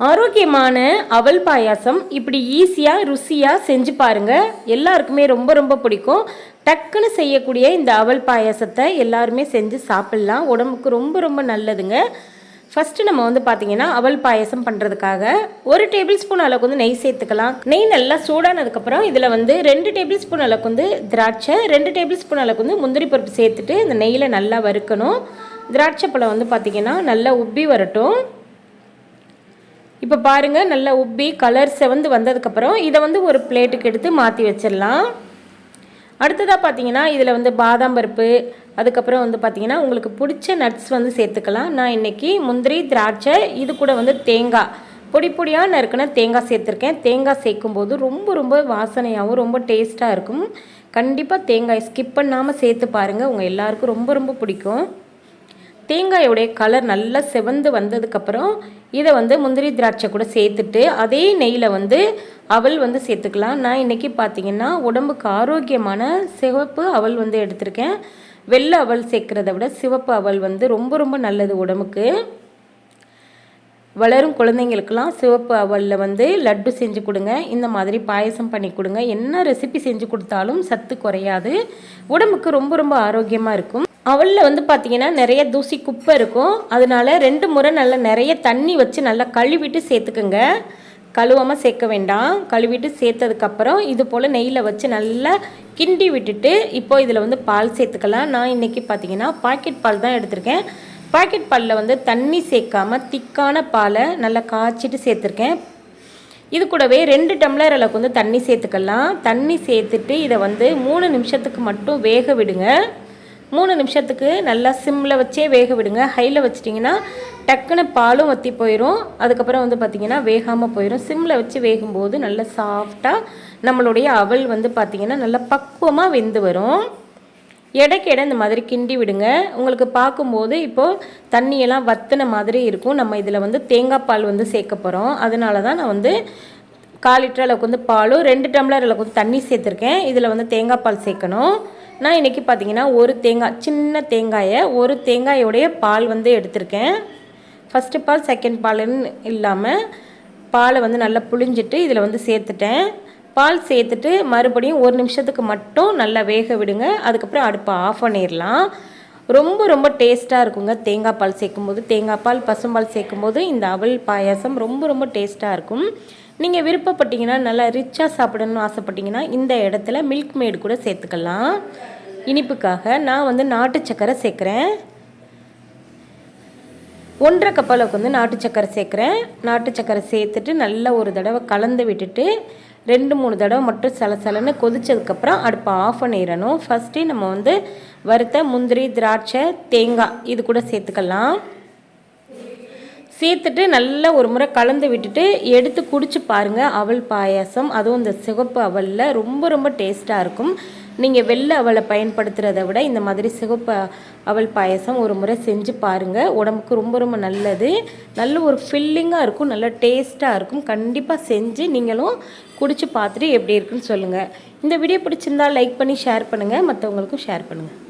ஆரோக்கியமான அவல் பாயாசம் இப்படி ஈஸியாக ருசியாக செஞ்சு பாருங்கள் எல்லாருக்குமே ரொம்ப ரொம்ப பிடிக்கும். டக்குன்னு செய்யக்கூடிய இந்த அவல் பாயாசத்தை எல்லாருமே செஞ்சு சாப்பிட்லாம். உடம்புக்கு ரொம்ப ரொம்ப நல்லதுங்க. ஃபஸ்ட்டு நம்ம வந்து பார்த்தீங்கன்னா அவல் பாயசம் பண்ணுறதுக்காக ஒரு டேபிள் ஸ்பூன் அளவுக்கு வந்து நெய் சேர்த்துக்கலாம். நெய் நல்லா சூடானதுக்கப்புறம் இதில் வந்து ரெண்டு டேபிள் ஸ்பூன் அளவுக்கு வந்து திராட்சை ரெண்டு டேபிள் ஸ்பூன் அளவுக்கு வந்து முந்திரி பருப்பு சேர்த்துட்டு இந்த நெய்யில் நல்லா வறுக்கணும். திராட்சை பழம் வந்து பார்த்திங்கன்னா நல்லா உப்பி வரட்டும். இப்போ பாருங்கள் நல்லா உப்பி கலர் செவந்து வந்ததுக்கப்புறம் இதை வந்து ஒரு பிளேட்டுக்கு எடுத்து மாற்றி வச்சிடலாம். அடுத்ததாக பார்த்தீங்கன்னா இதில் வந்து பாதாம் பருப்பு அதுக்கப்புறம் வந்து பார்த்திங்கன்னா உங்களுக்கு பிடிச்ச நட்ஸ் வந்து சேர்த்துக்கலாம். நான் இன்றைக்கி முந்திரி திராட்சை இது கூட வந்து தேங்காய். பொடி பொடியாக நறுக்கின தேங்காய் சேர்த்துருக்கேன். தேங்காய் சேர்க்கும்போது ரொம்ப ரொம்ப வாசனையாகவும் ரொம்ப டேஸ்ட்டாக இருக்கும். கண்டிப்பாக தேங்காய் ஸ்கிப் பண்ணாமல் சேர்த்து பாருங்கள் உங்கள் எல்லாருக்கும் ரொம்ப ரொம்ப பிடிக்கும். தேங்காயோடைய கலர் நல்லா செவந்து வந்ததுக்கப்புறம் இதை வந்து முந்திரி திராட்சை கூட சேர்த்துட்டு அதே நெய்யில் வந்து அவல் வந்து சேர்த்துக்கலாம். நான் இன்றைக்கி பார்த்தீங்கன்னா உடம்புக்கு ஆரோக்கியமான சிவப்பு அவல் வந்து எடுத்திருக்கேன். வெள்ளை அவல் சேர்க்குறத விட சிவப்பு அவல் வந்து ரொம்ப ரொம்ப நல்லது உடம்புக்கு. வளரும் குழந்தைங்களுக்கெல்லாம் சிவப்பு அவலில் வந்து லட்டு செஞ்சு கொடுங்க. இந்த மாதிரி பாயசம் பண்ணி கொடுங்க. என்ன ரெசிபி செஞ்சு கொடுத்தாலும் சத்து குறையாது. உடம்புக்கு ரொம்ப ரொம்ப ஆரோக்கியமாக இருக்கும். அவளில் வந்து பார்த்தீங்கன்னா நிறைய தூசி குப்பை இருக்கும். அதனால ரெண்டு முறை நல்லா நிறைய தண்ணி வச்சு நல்லா கழுவிட்டு சேர்த்துக்குங்க. கழுவாமல் சேர்க்க வேண்டாம். கழுவிட்டு சேர்த்ததுக்கப்புறம் இது போல் நெய்யில் வச்சு நல்லா கிண்டி விட்டுட்டு இப்போ இதில் வந்து பால் சேர்த்துக்கலாம். நான் இன்றைக்கி பார்த்தீங்கன்னா பாக்கெட் பால் தான் எடுத்திருக்கேன். பாக்கெட் பாலில் வந்து தண்ணி சேர்க்காம திக்கான பாலை நல்லா காய்ச்சிட்டு சேர்த்துருக்கேன். இது கூடவே ரெண்டு டம்ளர் அளவுக்கு வந்து தண்ணி சேர்த்துக்கலாம். தண்ணி சேர்த்துட்டு இதை வந்து மூணு நிமிஷத்துக்கு மட்டும் வேக விடுங்க. மூணு நிமிஷத்துக்கு நல்லா சிம்மில் வச்சே வேக விடுங்க. ஹையில் வச்சிட்டிங்கன்னா டக்குன்னு பாலும் வற்றி போயிடும் அதுக்கப்புறம் வந்து பார்த்திங்கன்னா வேகாமல் போயிடும் சிம்மில் வச்சு வேகும்போது நல்லா சாஃப்டாக நம்மளுடைய அவல் வந்து பார்த்திங்கன்னா நல்லா பக்குவமாக வெந்து வரும். இடைக்கு இடம் இந்த மாதிரி கிண்டி விடுங்க. உங்களுக்கு பார்க்கும்போது இப்போது தண்ணியெல்லாம் வத்தின மாதிரி இருக்கும். நம்ம இதில் வந்து தேங்காய் பால் வந்து சேர்க்க போகிறோம் அதனால தான் நான் வந்து கால் லிட்டர் அளவுக்கு வந்து பாலும் ரெண்டு டம்ளர் அளவுக்கு வந்து தண்ணி சேர்த்துருக்கேன். இதில் வந்து தேங்காய் பால் சேர்க்கணும். நான் இன்றைக்கி பார்த்தீங்கன்னா ஒரு தேங்காய் சின்ன தேங்காயை ஒரு தேங்காயோடைய பால் வந்து எடுத்திருக்கேன். ஃபஸ்ட்டு பால் செகண்ட் பால்னு இல்லாமல் பாலை வந்து நல்லா புழிஞ்சிட்டு இதில் வந்து சேர்த்துட்டேன். பால் சேர்த்துட்டு மறுபடியும் ஒரு நிமிஷத்துக்கு மட்டும் நல்லா வேக விடுங்க. அதுக்கப்புறம் அடுப்பை ஆஃப் பண்ணிடலாம். ரொம்ப ரொம்ப டேஸ்ட்டாக இருக்குங்க. தேங்காய் பால் சேர்க்கும்போது தேங்காய் பால் பசும்பால் சேர்க்கும்போது இந்த அவல் பாயாசம் ரொம்ப ரொம்ப டேஸ்ட்டாக இருக்கும். நீங்கள் விருப்பப்பட்டீங்கன்னா நல்லா ரிச்சாக சாப்பிடணும்னு ஆசைப்பட்டீங்கன்னா இந்த இடத்துல மில்க் மேடு கூட சேர்த்துக்கலாம். இனிப்புக்காக நான் வந்து நாட்டு சக்கரை சேர்க்குறேன். ஒன்றரை கப் அளவுக்கு வந்து நாட்டு சக்கரை சேர்க்குறேன். நாட்டு சக்கரை சேர்த்துட்டு நல்லா ஒரு தடவை கலந்து விட்டுட்டு ரெண்டு மூணு தடவை மட்டும் சலசலன்னு கொதிச்சதுக்கப்புறம் அடுப்பை ஆஃப் பண்ணிடணும். ஃபஸ்ட்டு நம்ம வந்து வறுத்த முந்திரி திராட்சை தேங்காய் இது கூட சேர்த்துக்கலாம். சேர்த்துட்டு நல்லா ஒரு முறை கலந்து விட்டுட்டு எடுத்து குடிச்சு பாருங்கள் அவல் பாயாசம் அதுவும் இந்த சிவப்பு அவலில் ரொம்ப ரொம்ப டேஸ்ட்டாக இருக்கும். நீங்கள் வெள்ளை அவளை பயன்படுத்துகிறத விட இந்த மாதிரி சிவப்பு அவள் பாயசம் ஒரு முறை செஞ்சு பாருங்கள் உடம்புக்கு ரொம்ப ரொம்ப நல்லது. நல்ல ஒரு ஃபில்லிங்காக இருக்கும் நல்ல டேஸ்ட்டாக இருக்கும். கண்டிப்பாக செஞ்சு நீங்களும் குடித்து பார்த்துட்டு எப்படி இருக்குன்னு சொல்லுங்கள் இந்த வீடியோ பிடிச்சிருந்தா லைக் பண்ணி ஷேர் பண்ணுங்கள் மற்றவங்களுக்கும் ஷேர் பண்ணுங்கள்